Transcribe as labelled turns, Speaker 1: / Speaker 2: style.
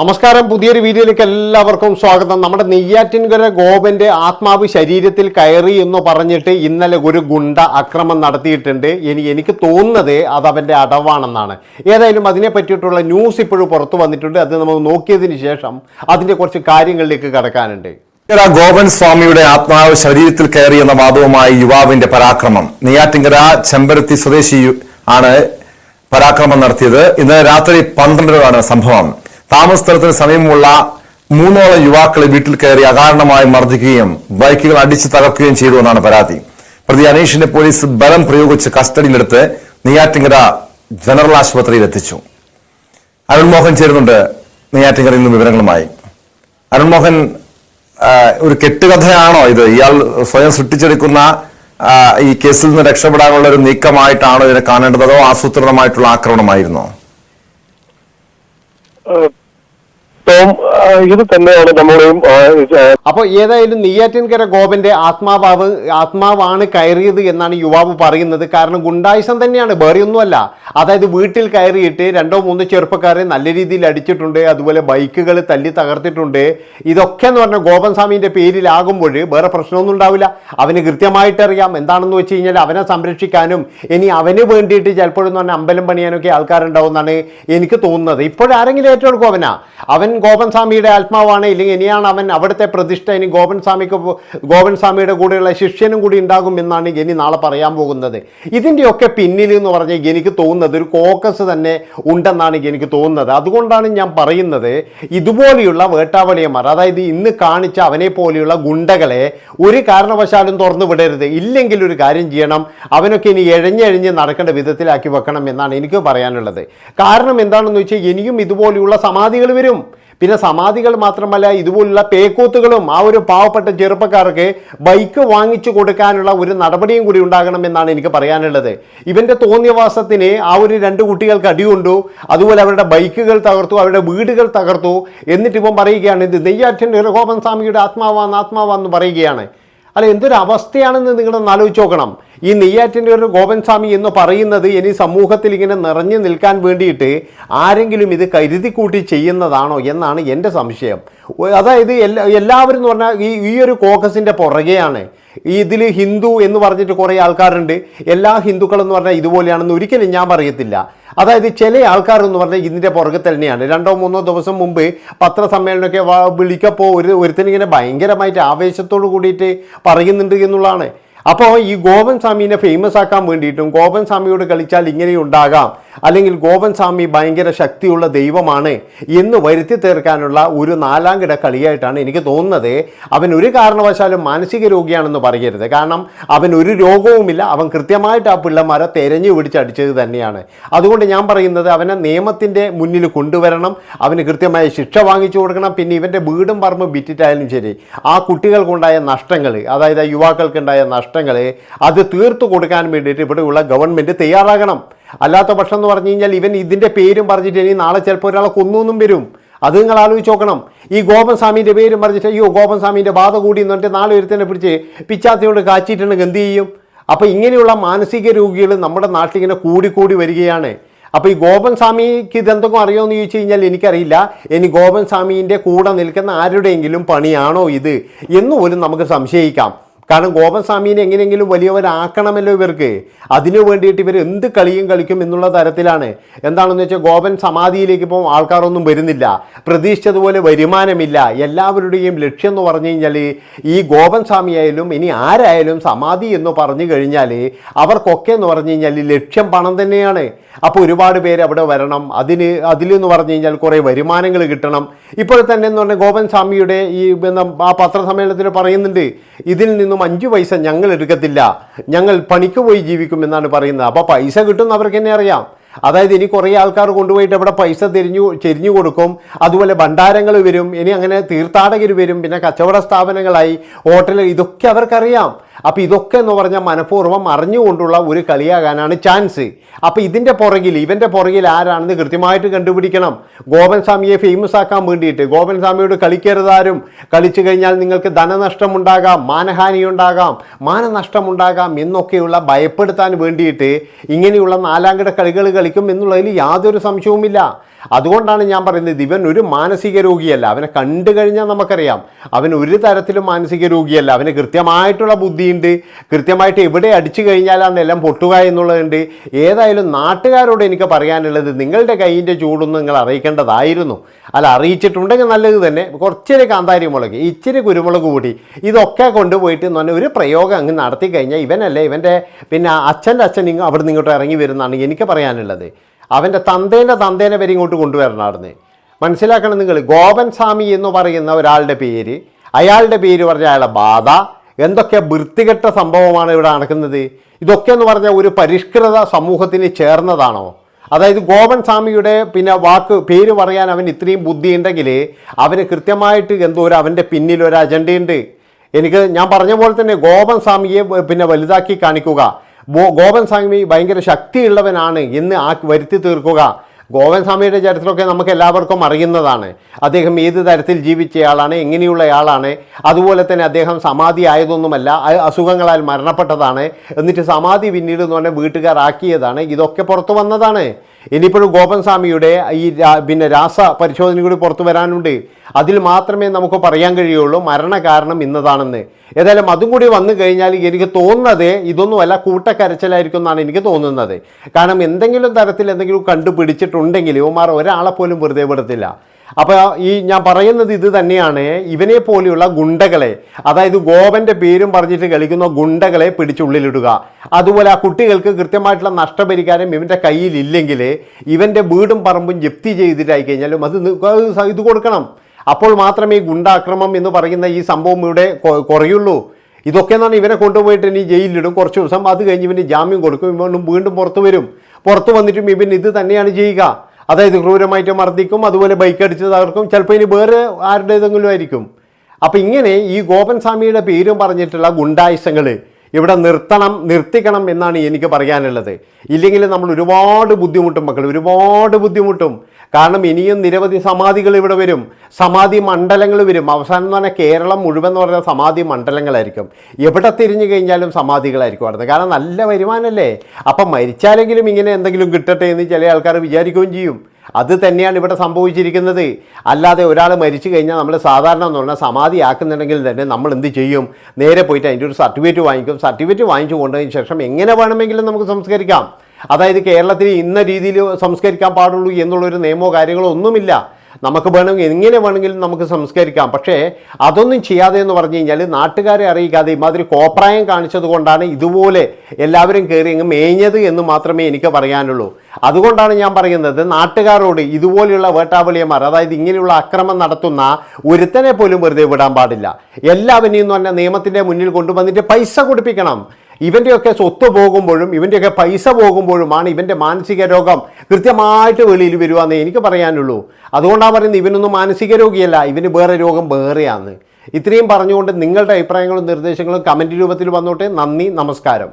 Speaker 1: നമസ്കാരം. പുതിയൊരു വീഡിയോയിലേക്ക് എല്ലാവർക്കും സ്വാഗതം. നമ്മുടെ നെയ്യാറ്റിൻകര ഗോപന്റെ ആത്മാവ് ശരീരത്തിൽ കയറി എന്ന് പറഞ്ഞിട്ട് ഇന്നലെ ഒരു ഗുണ്ട അക്രമം നടത്തിയിട്ടുണ്ട്. ഇനി എനിക്ക് തോന്നുന്നത് അത് അവന്റെ അടവാണെന്നാണ്. ഏതായാലും അതിനെ പറ്റിയിട്ടുള്ള ന്യൂസ് ഇപ്പോഴും പുറത്തു വന്നിട്ടുണ്ട്. അത് നമ്മൾ നോക്കിയതിന് ശേഷം അതിന്റെ കുറച്ച് കാര്യങ്ങളിലേക്ക് കടക്കാനുണ്ട്.
Speaker 2: ഗോപൻ സ്വാമിയുടെ ആത്മാവ് ശരീരത്തിൽ കയറി എന്ന വാദവുമായി യുവാവിന്റെ പരാക്രമം. നെയ്യാറ്റിൻകര ചെമ്പരത്തി സ്വദേശി ആണ് പരാക്രമം നടത്തിയത്. ഇന്ന് രാത്രി പന്ത്രണ്ടിനാണ് സംഭവം. താമസ സ്ഥലത്തിന് സമീപമുള്ള മൂന്നോളം യുവാക്കളെ വീട്ടിൽ കയറി അകാരണമായി മർദ്ദിക്കുകയും ബൈക്കുകൾ അടിച്ച് തകർക്കുകയും ചെയ്തു എന്നാണ് പരാതി. പ്രതി അനീഷിനെ പോലീസ് ബലം പ്രയോഗിച്ച് കസ്റ്റഡിയിലെടുത്ത് നെയ്യാറ്റിങ്കര ജനറൽ ആശുപത്രിയിൽ എത്തിച്ചു. അരുൺമോഹൻ ചേരുന്നുണ്ട് നെയ്യാറ്റിങ്കരയിൽ നിന്ന് വിവരങ്ങളുമായി. അരുൺമോഹൻ ഒരു കെട്ടുകഥയാണോ ഇത്? ഇയാൾ സ്വയം സൃഷ്ടിച്ചെടുക്കുന്ന ഈ കേസിൽ നിന്ന് രക്ഷപ്പെടാനുള്ള ഒരു നീക്കമായിട്ടാണോ ഇതിനെ കാണേണ്ടത്? ആസൂത്രിതമായിട്ടുള്ള ആക്രമണമായിരുന്നോ?
Speaker 3: ടോം ഇത് തന്നെയാണ് നമ്മളെയും
Speaker 1: അപ്പോൾ ഏതായാലും നെയ്യാറ്റിൻകര ഗോപന്റെ ആത്മാവാവ് ആത്മാവാണ് കയറിയത് എന്നാണ് യുവാവ് പറയുന്നത്. കാരണം ഗുണ്ടായുസം തന്നെയാണ് വേറെയൊന്നുമല്ല. അതായത് വീട്ടിൽ കയറിയിട്ട് രണ്ടോ മൂന്നോ ചെറുപ്പക്കാരെ നല്ല രീതിയിൽ അടിച്ചിട്ടുണ്ട് അതുപോലെ ബൈക്കുകൾ തല്ലി തകർത്തിട്ടുണ്ട്. ഇതൊക്കെ എന്ന് പറഞ്ഞാൽ ഗോപൻ സ്വാമിന്റെ പേരിലാകുമ്പോൾ വേറെ പ്രശ്നമൊന്നും ഉണ്ടാവില്ല. അവന് കൃത്യമായിട്ട് അറിയാം എന്താണെന്ന് വെച്ച് കഴിഞ്ഞാൽ അവനെ സംരക്ഷിക്കാനും ഇനി അവന് വേണ്ടിയിട്ട് ചിലപ്പോഴെന്ന് പറഞ്ഞാൽ അമ്പലം പണിയാനൊക്കെ ആൾക്കാരുണ്ടാവും എന്നാണ് എനിക്ക് തോന്നുന്നത്. ഇപ്പോഴാരെങ്കിലും ഏറ്റെടുക്കും അവനാ? അവൻ ഗോപൻ സ്വാമിയുടെ ആത്മാവാണ്. ഇല്ലെങ്കിൽ ഇനിയാണ് അവൻ അവിടുത്തെ പ്രതിഷ്ഠ. ഇനി ഗോപൻ സ്വാമിക്ക് ഗോപൻ സ്വാമിയുടെ കൂടെയുള്ള ശിഷ്യനും കൂടി ഉണ്ടാകും എന്നാണ് ഗനി നാളെ പറയാൻ പോകുന്നത്. ഇതിന്റെയൊക്കെ പിന്നിൽ എന്ന് പറഞ്ഞാൽ എനിക്ക് തോന്നുന്നത് ഒരു കോക്കസ് തന്നെ ഉണ്ടെന്നാണ് എനിക്ക് തോന്നുന്നത്. അതുകൊണ്ടാണ് ഞാൻ പറയുന്നത് ഇതുപോലെയുള്ള വേട്ടാവളിയന്മാർ അതായത് ഇന്ന് കാണിച്ച അവനെ പോലെയുള്ള ഗുണ്ടകളെ ഒരു കാരണവശാലും തുറന്നു വിടരുത്. ഇല്ലെങ്കിൽ ഒരു കാര്യം ചെയ്യണം. അവനൊക്കെ ഇനി എഴഞ്ഞെഴിഞ്ഞ് നടക്കേണ്ട വിധത്തിലാക്കി വെക്കണം എന്നാണ് എനിക്ക് പറയാനുള്ളത്. കാരണം എന്താണെന്ന് വെച്ചാൽ ഇനിയും ഇതുപോലെയുള്ള സമാധികൾ വരും. പിന്നെ സമാധികൾ മാത്രമല്ല ഇതുപോലുള്ള പേക്കൂത്തുകളും ആ ഒരു പാവപ്പെട്ട ചെറുപ്പക്കാർക്ക് ബൈക്ക് വാങ്ങിച്ചു കൊടുക്കാനുള്ള ഒരു നടപടിയും കൂടി ഉണ്ടാകണമെന്നാണ് എനിക്ക് പറയാനുള്ളത്. ഇവന്റെ തോന്നിയവാസത്തിന് ആ ഒരു രണ്ട് കുട്ടികൾക്ക് അടികൊണ്ടു അതുപോലെ അവരുടെ ബൈക്കുകൾ തകർത്തു അവരുടെ വീടുകൾ തകർത്തു. എന്നിട്ട് ഇപ്പം പറയുകയാണ് ഇത് നെയ്യാറ്റൻ ഗോപൻ സ്വാമിയുടെ ആത്മാവാന്ന് ആത്മാവാന്ന് പറയുകയാണ്. അല്ല എന്തൊരു അവസ്ഥയാണെന്ന് നിങ്ങളൊന്ന് ആലോചിച്ച് നോക്കണം. ഈ നെയ്യാറ്റിന്റെ ഒരു ഗോപൻ സ്വാമി എന്ന് പറയുന്നത് ഇനി സമൂഹത്തിൽ ഇങ്ങനെ നിറഞ്ഞു നിൽക്കാൻ വേണ്ടിയിട്ട് ആരെങ്കിലും ഇത് കരുതി കൂട്ടി ചെയ്യുന്നതാണോ എന്നാണ് എന്റെ സംശയം. അതായത് എല്ലാ എല്ലാവരും എന്ന് പറഞ്ഞാൽ ഈ ഈ ഒരു കോക്കസിന്റെ പുറകെയാണ്. ഇതിൽ ഹിന്ദു എന്ന് പറഞ്ഞിട്ട് കുറേ ആൾക്കാരുണ്ട്. എല്ലാ ഹിന്ദുക്കളെന്ന് പറഞ്ഞാൽ ഇതുപോലെയാണെന്ന് ഒരിക്കലും ഞാൻ പറയത്തില്ല. അതായത് ചില ആൾക്കാർ എന്ന് പറഞ്ഞാൽ ഇതിന്റെ പുറകെ തന്നെയാണ്. രണ്ടോ മൂന്നോ ദിവസം മുമ്പ് പത്രസമ്മേളനമൊക്കെ വിളിക്കപ്പോൾ ഒരു ഒരുത്തനിങ്ങനെ ഭയങ്കരമായിട്ട് ആവേശത്തോട് കൂടിയിട്ട് പറയുന്നുണ്ട് എന്നുള്ളതാണ്. അപ്പോൾ ഈ ഗോപൻ സ്വാമീനെ ഫേമസ് ആക്കാൻ വേണ്ടിയിട്ടും ഗോപൻ സ്വാമിയോട് കളിച്ചാൽ ഇങ്ങനെ ഉണ്ടാകാം അല്ലെങ്കിൽ ഗോപൻ സ്വാമി ഭയങ്കര ശക്തിയുള്ള ദൈവമാണ് എന്ന് വരുത്തി തീർക്കാനുള്ള ഒരു നാലാംകിട കളിയായിട്ടാണ് എനിക്ക് തോന്നുന്നത്. അവൻ ഒരു കാരണവശാലും മാനസിക രോഗിയാണെന്ന് പറയരുത്. കാരണം അവൻ ഒരു രോഗവുമില്ല. അവൻ കൃത്യമായിട്ട് ആ പിള്ളമാരെ തെരഞ്ഞു പിടിച്ചടിച്ചത് തന്നെയാണ്. അതുകൊണ്ട് ഞാൻ പറയുന്നത് അവനെ നിയമത്തിന്റെ മുന്നിൽ കൊണ്ടുവരണം. അവന് കൃത്യമായ ശിക്ഷ വാങ്ങിച്ചു കൊടുക്കണം. പിന്നെ ഇവന്റെ വീടും പറമ്പും വിറ്റിട്ടായാലും ശരി ആ കുട്ടികൾക്കുണ്ടായ നഷ്ടങ്ങൾ അതായത് യുവാക്കൾക്കുണ്ടായ നഷ്ടങ്ങൾ അത് തീർത്തു കൊടുക്കാൻ വേണ്ടിയിട്ട് ഇവിടെയുള്ള ഗവൺമെന്റ് തയ്യാറാകണം. അല്ലാത്ത പക്ഷം എന്ന് പറഞ്ഞു കഴിഞ്ഞാൽ ഇവൻ ഇതിന്റെ പേരും പറഞ്ഞിട്ട് ഇനി നാളെ ചിലപ്പോൾ ഒരാളെ കൊന്നൊന്നും വരും. അത് നിങ്ങൾ ആലോചിച്ച് നോക്കണം. ഈ ഗോപൻ സ്വാമിന്റെ പേരും പറഞ്ഞിട്ട് അയ്യോ ഗോപൻ സ്വാമിന്റെ ബാധ കൂടി എന്ന് പറഞ്ഞിട്ട് നാളെ ഒരുത്തനെ പിടിച്ച് പിച്ചാത്തിയോട് കാച്ചിട്ടുണ്ടെങ്കിൽ എന്ത് ചെയ്യും? അപ്പോൾ ഇങ്ങനെയുള്ള മാനസിക രോഗികൾ നമ്മുടെ നാട്ടിലിങ്ങനെ കൂടിക്കൂടി വരികയാണ്. അപ്പോൾ ഈ ഗോപൻ സ്വാമിക്ക് ഇതെന്തൊക്കെ അറിയുമെന്ന് ചോദിച്ചു കഴിഞ്ഞാൽ എനിക്കറിയില്ല. ഇനി ഗോപൻ സ്വാമീന്റെ കൂടെ നിൽക്കുന്ന ആരുടെയെങ്കിലും പണിയാണോ ഇത് എന്ന് പോലും നമുക്ക് സംശയിക്കാം. കാരണം ഗോപൻ സ്വാമീനെ എങ്ങനെയെങ്കിലും വലിയവരാക്കണമല്ലോ ഇവർക്ക്. അതിനു വേണ്ടിയിട്ട് ഇവർ എന്ത് കളിയും കളിക്കും എന്നുള്ള തരത്തിലാണ്. എന്താണെന്ന് വെച്ചാൽ ഗോപൻ സമാധിയിലേക്ക് ഇപ്പോൾ ആൾക്കാരൊന്നും വരുന്നില്ല. പ്രതീക്ഷിച്ചതുപോലെ വരുമാനമില്ല. എല്ലാവരുടെയും ലക്ഷ്യം എന്ന് പറഞ്ഞു കഴിഞ്ഞാൽ ഈ ഗോപൻ സ്വാമി ആയാലും ഇനി ആരായാലും സമാധി എന്ന് പറഞ്ഞു കഴിഞ്ഞാൽ അവർക്കൊക്കെ എന്ന് പറഞ്ഞു കഴിഞ്ഞാൽ ലക്ഷ്യം പണം തന്നെയാണ്. അപ്പോൾ ഒരുപാട് പേര് അവിടെ വരണം. അതിന് അതിലെന്ന് പറഞ്ഞു കഴിഞ്ഞാൽ കുറേ വരുമാനങ്ങൾ കിട്ടണം. ഇപ്പോൾ തന്നെ എന്ന് പറഞ്ഞാൽ ഗോപൻ സ്വാമിയുടെ ഈ ആ പത്രസമ്മേളനത്തിൽ പറയുന്നുണ്ട്. ഇതിൽ നിന്നും അഞ്ച് പൈസ ഞങ്ങൾ എടുക്കത്തില്ല. ഞങ്ങൾ പണിക്ക് പോയി ജീവിക്കും എന്നാണ് പറയുന്നത്. അപ്പോൾ പൈസ കിട്ടും അവർക്ക് തന്നെ അറിയാം. അതായത് ഇനി കുറേ ആൾക്കാർ കൊണ്ടുപോയിട്ട് അവിടെ പൈസ തിരിഞ്ഞു ചെരിഞ്ഞു കൊടുക്കും. അതുപോലെ ഭണ്ഡാരങ്ങൾ വരും ഇനി അങ്ങനെ തീർത്ഥാടകർ വരും പിന്നെ കച്ചവട സ്ഥാപനങ്ങളായി ഹോട്ടൽ ഇതൊക്കെ അവർക്കറിയാം. അപ്പോൾ ഇതൊക്കെ എന്ന് പറഞ്ഞാൽ മനഃപൂർവം അറിഞ്ഞുകൊണ്ടുള്ള ഒരു കളിയാകാനാണ് ചാൻസ്. അപ്പോൾ ഇതിന്റെ പുറകിൽ ഇവന്റെ പുറകിൽ ആരാണെന്ന് കൃത്യമായിട്ട് കണ്ടുപിടിക്കണം. ഗോപൻ സ്വാമിയെ ഫേമസ് ആക്കാൻ വേണ്ടിയിട്ട്. ഗോപൻ സ്വാമിയോട് കളിക്കരുതാരും കളിച്ചു കഴിഞ്ഞാൽ നിങ്ങൾക്ക് ധനനഷ്ടം ഉണ്ടാകാം മാനഹാനി ഉണ്ടാകാം മാനനഷ്ടം ഉണ്ടാകാം എന്നൊക്കെയുള്ള ഭയപ്പെടുത്താൻ വേണ്ടിയിട്ട് ഇങ്ങനെയുള്ള നാലാംകിട കളികൾ കളിക്കും എന്നുള്ളതിൽ യാതൊരു സംശയവുമില്ല. അതുകൊണ്ടാണ് ഞാൻ പറയുന്നത് ഇവൻ ഒരു മാനസിക രോഗിയല്ല. അവനെ കണ്ടു കഴിഞ്ഞാൽ നമുക്കറിയാം. അവൻ ഒരു തരത്തിലും മാനസിക രോഗിയല്ല. അവന് കൃത്യമായിട്ടുള്ള ബുദ്ധിയുണ്ട്. കൃത്യമായിട്ട് എവിടെ അടിച്ചു കഴിഞ്ഞാൽ ആ നിലം പൊട്ടുക എന്നുള്ളതുണ്ട്. ഏതായാലും നാട്ടുകാരോട് എനിക്ക് പറയാനുള്ളത് നിങ്ങളുടെ കൈയിന്റെ ചൂടൊന്നും നിങ്ങൾ അറിയിക്കേണ്ടതായിരുന്നു. അല്ല അറിയിച്ചിട്ടുണ്ടെങ്കിൽ നല്ലത് തന്നെ. കുറച്ചൊരു കാന്താരി മുളക് ഇച്ചിരി കുരുമുളക് കൂടി ഇതൊക്കെ കൊണ്ടുപോയിട്ട് പറഞ്ഞാൽ ഒരു പ്രയോഗം അങ്ങ് നടത്തി കഴിഞ്ഞാൽ ഇവനല്ലേ ഇവന്റെ പിന്നെ അച്ഛന്റെ അച്ഛൻ അവിടെ നിന്ന് ഇങ്ങോട്ട് ഇറങ്ങി വരുന്നതാണ് എനിക്ക് പറയാനുള്ളത്. അവന്റെ തന്തേന്റെ തന്തേനെ വരെ ഇങ്ങോട്ട് കൊണ്ടുവരണമായിരുന്നു മനസ്സിലാക്കണം നിങ്ങൾ ഗോപൻ സ്വാമി എന്ന് പറയുന്ന ഒരാളുടെ പേര് അയാളുടെ പേര് പറഞ്ഞ അയാളുടെ ബാധ എന്തൊക്കെ വൃത്തികെട്ട സംഭവമാണ് ഇവിടെ നടക്കുന്നത്? ഇതൊക്കെ എന്ന് പറഞ്ഞാൽ ഒരു പരിഷ്കൃത സമൂഹത്തിന് ചേർന്നതാണോ? അതായത് ഗോപൻ സ്വാമിയുടെ പിന്നെ വാക്ക് പേര് പറയാൻ അവൻ ഇത്രയും ബുദ്ധിയുണ്ടെങ്കിൽ അവന് കൃത്യമായിട്ട് എന്തോ ഒരു അവന്റെ പിന്നിൽ ഒരു അജണ്ടയുണ്ട്. എനിക്ക് ഞാൻ പറഞ്ഞ പോലെ തന്നെ ഗോപൻ സ്വാമിയെ പിന്നെ വലുതാക്കി കാണിക്കുക. ഗോപൻ സ്വാമി ഭയങ്കര ശക്തിയുള്ളവനാണ് എന്ന് ആ വരുത്തി തീർക്കുക. ഗോവൻ സ്വാമിയുടെ ചരിത്രമൊക്കെ നമുക്ക് എല്ലാവർക്കും അറിയുന്നതാണ്. അദ്ദേഹം ഏത് തരത്തിൽ ജീവിച്ചയാളാണ് എങ്ങനെയുള്ളയാളാണ് അതുപോലെ തന്നെ അദ്ദേഹം സമാധി ആയതൊന്നുമല്ല അസുഖങ്ങളാൽ മരണപ്പെട്ടതാണ്. എന്നിട്ട് സമാധി പിന്നീട് എന്ന് പറഞ്ഞാൽ വീട്ടുകാരാക്കിയതാണ് ഇതൊക്കെ പുറത്തു വന്നതാണ്. ഇനിയിപ്പോഴും ഗോപൻ സ്വാമിയുടെ ഈ പിന്നെ രാസ പരിശോധന കൂടി പുറത്തു വരാനുണ്ട്. അതിൽ മാത്രമേ നമുക്ക് പറയാൻ കഴിയുള്ളൂ മരണകാരണം ഇന്നതാണെന്ന്. ഏതായാലും അതും കൂടി വന്നു കഴിഞ്ഞാൽ എനിക്ക് തോന്നുന്നത് ഇതൊന്നുമല്ല കൂട്ടക്കരച്ചിലായിരിക്കും എന്നാണ് എനിക്ക് തോന്നുന്നത്. കാരണം എന്തെങ്കിലും തരത്തിൽ എന്തെങ്കിലും കണ്ടുപിടിച്ചിട്ടുണ്ടെങ്കിൽ ഇവന്മാർ ഒരാളെ പോലും വെറുതെ വിടത്തില്ല. അപ്പോൾ ഈ ഞാൻ പറയുന്നത് ഇത് തന്നെയാണ്. ഇവനെ പോലെയുള്ള ഗുണ്ടകളെ അതായത് ഗോപന്റെ പേരും പറഞ്ഞിട്ട് കളിക്കുന്ന ഗുണ്ടകളെ പിടിച്ചുള്ളിലിടുക. അതുപോലെ ആ കുട്ടികൾക്ക് കൃത്യമായിട്ടുള്ള നഷ്ടപരിഹാരം ഇവന്റെ കയ്യിലില്ലെങ്കിൽ ഇവന്റെ വീടും പറമ്പും ജപ്തി ചെയ്തിട്ടായി കഴിഞ്ഞാലും അത് ഇത് കൊടുക്കണം. അപ്പോൾ മാത്രമേ ഗുണ്ടാക്രമം എന്ന് പറയുന്ന ഈ സംഭവം ഇവിടെ കുറയുള്ളൂ. ഇതൊക്കെ എന്നാണ് ഇവനെ കൊണ്ടുപോയിട്ട് ഇനി ജയിലിലിടും. കുറച്ച് ദിവസം അത് കഴിഞ്ഞ് ഇവന് ജാമ്യം കൊടുക്കും. ഇവനും വീണ്ടും പുറത്തു വരും. പുറത്തു വന്നിട്ടും ഇവൻ ഇത് തന്നെയാണ് ചെയ്യുക. അതായത് ക്രൂരമായിട്ട് മർദ്ദിക്കും അതുപോലെ ബൈക്ക് അടിച്ച് തകർക്കും ചിലപ്പോൾ ഇനി വേറെ ആരുടേതെങ്കിലും ആയിരിക്കും. അപ്പം ഇങ്ങനെ ഈ ഗോപൻ സ്വാമിയുടെ പേരും പറഞ്ഞിട്ടുള്ള ഗുണ്ടായുസങ്ങൾ ഇവിടെ നിർത്തണം നിർത്തിക്കണം എന്നാണ് എനിക്ക് പറയാനുള്ളത്. ഇല്ലെങ്കിൽ നമ്മൾ ഒരുപാട് ബുദ്ധിമുട്ടും മക്കൾ ഒരുപാട് ബുദ്ധിമുട്ടും കാരണം ഇനിയും നിരവധി സമാധികൾ ഇവിടെ വരും. സമാധി മണ്ഡലങ്ങൾ വരും. അവസാനം എന്ന് പറഞ്ഞാൽ കേരളം മുഴുവൻ എന്ന് പറഞ്ഞാൽ സമാധി മണ്ഡലങ്ങളായിരിക്കും. എവിടെ തിരിഞ്ഞു കഴിഞ്ഞാലും സമാധികളായിരിക്കും അവിടെ കാരണം നല്ല വരുമാനമല്ലേ അപ്പം മരിച്ചാലെങ്കിലും ഇങ്ങനെ എന്തെങ്കിലും കിട്ടട്ടെ എന്ന് ചില ആൾക്കാർ വിചാരിക്കുകയും ചെയ്യും. അത് തന്നെയാണ് ഇവിടെ സംഭവിച്ചിരിക്കുന്നത്. അല്ലാതെ ഒരാൾ മരിച്ചു കഴിഞ്ഞാൽ നമ്മൾ സാധാരണ എന്ന് പറഞ്ഞാൽ സമാധി ആക്കുന്നുണ്ടെങ്കിൽ തന്നെ നമ്മൾ എന്ത് ചെയ്യും? നേരെ പോയിട്ട് അതിന്റെ ഒരു സർട്ടിഫിക്കറ്റ് വാങ്ങിക്കും. സർട്ടിഫിക്കറ്റ് വാങ്ങിച്ചു കൊണ്ടതിന് ശേഷം എങ്ങനെ വേണമെങ്കിലും നമുക്ക് സംസ്കരിക്കാം. അതായത് കേരളത്തിൽ ഇന്ന രീതിയിൽ സംസ്കരിക്കാൻ പാടുള്ളൂ എന്നുള്ളൊരു നിയമമോ കാര്യങ്ങളോ ഒന്നുമില്ല. നമുക്ക് വേണമെങ്കിൽ എങ്ങനെ വേണമെങ്കിലും നമുക്ക് സംസ്കരിക്കാം. പക്ഷേ അതൊന്നും ചെയ്യാതെ എന്ന് പറഞ്ഞു കഴിഞ്ഞാൽ നാട്ടുകാരെ അറിയിക്കാതെ ഇമാതിരി കോപ്രായം കാണിച്ചത് കൊണ്ടാണ് ഇതുപോലെ എല്ലാവരും കയറി അങ്ങ് മേഞ്ഞത് എന്ന് മാത്രമേ എനിക്ക് പറയാനുള്ളൂ. അതുകൊണ്ടാണ് ഞാൻ പറയുന്നത് നാട്ടുകാരോട് ഇതുപോലെയുള്ള വേട്ടാവളിയന്മാർ അതായത് ഇങ്ങനെയുള്ള അക്രമം നടത്തുന്ന ഒരുത്തനെ പോലും വെറുതെ വിടാൻ പാടില്ല. എല്ലാവരെയും എന്ന് പറഞ്ഞാൽ നിയമത്തിന്റെ മുന്നിൽ കൊണ്ടുവന്നിട്ട് പൈസ കൊടുപ്പിക്കണം. ഇവന്റെയൊക്കെ സ്വത്ത് പോകുമ്പോഴും ഇവന്റെയൊക്കെ പൈസ പോകുമ്പോഴുമാണ് ഇവന്റെ മാനസിക രോഗം കൃത്യമായിട്ട് വെളിയിൽ വരുവാന്നേ എനിക്ക് പറയാനുള്ളൂ. അതുകൊണ്ടാണ് പറയുന്നത് ഇവനൊന്നും മാനസിക രോഗിയല്ല ഇവന് വേറെ രോഗം വേറെയാണ്. ഇത്രയും പറഞ്ഞുകൊണ്ട് നിങ്ങളുടെ അഭിപ്രായങ്ങളും നിർദ്ദേശങ്ങളും കമന്റ് രൂപത്തിൽ വന്നോട്ടെ. നന്ദി നമസ്കാരം.